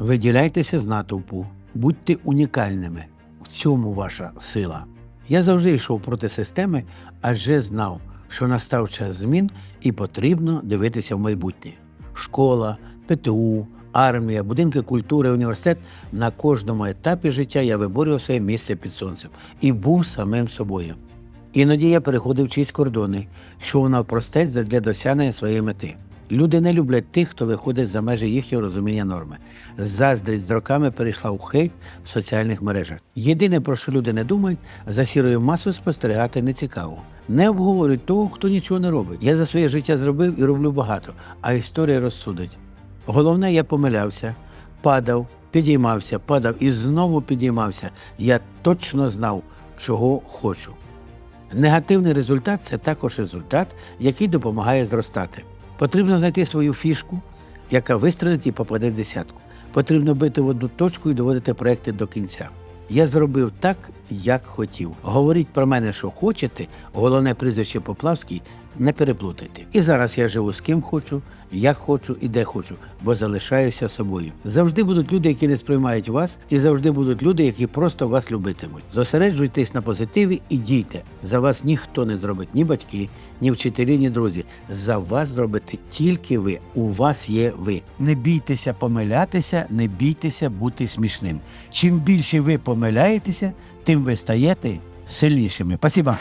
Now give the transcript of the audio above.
Виділяйтеся з натовпу, будьте унікальними. В цьому ваша сила. Я завжди йшов проти системи, адже знав, що настав час змін і потрібно дивитися в майбутнє. Школа, ПТУ, армія, будинки культури, університет на кожному етапі життя я виборював своє місце під сонцем і був самим собою. Іноді я переходив чиїсь кордони, що вона простець для досягнення своєї мети. Люди не люблять тих, хто виходить за межі їхнього розуміння норми. Заздрість з роками перейшла у хейт в соціальних мережах. Єдине, про що люди не думають, за сірою масою спостерігати не цікаво. Не обговорюють того, хто нічого не робить. Я за своє життя зробив і роблю багато, а історія розсудить. Головне, я помилявся, падав, підіймався, падав і знову підіймався. Я точно знав, чого хочу. Негативний результат це також результат, який допомагає зростати. Потрібно знайти свою фішку, яка вистрелить і попаде в десятку. Потрібно бити в одну точку і доводити проекти до кінця. Я зробив так, як хотів. Говоріть про мене, що хочете, головне прізвище Поплавський не переплутайте. І зараз я живу з ким хочу, як хочу і де хочу, бо залишаюся собою. Завжди будуть люди, які не сприймають вас, і завжди будуть люди, які просто вас любитимуть. Зосереджуйтесь на позитиві і дійте. За вас ніхто не зробить ні батьки, ні вчителі, ні друзі. За вас зробите тільки ви. У вас є ви. Не бійтеся помилятися, не бійтеся бути смішним. Чим більше ви помиляєтеся, тим ви стаєте сильнішими. Спасибо.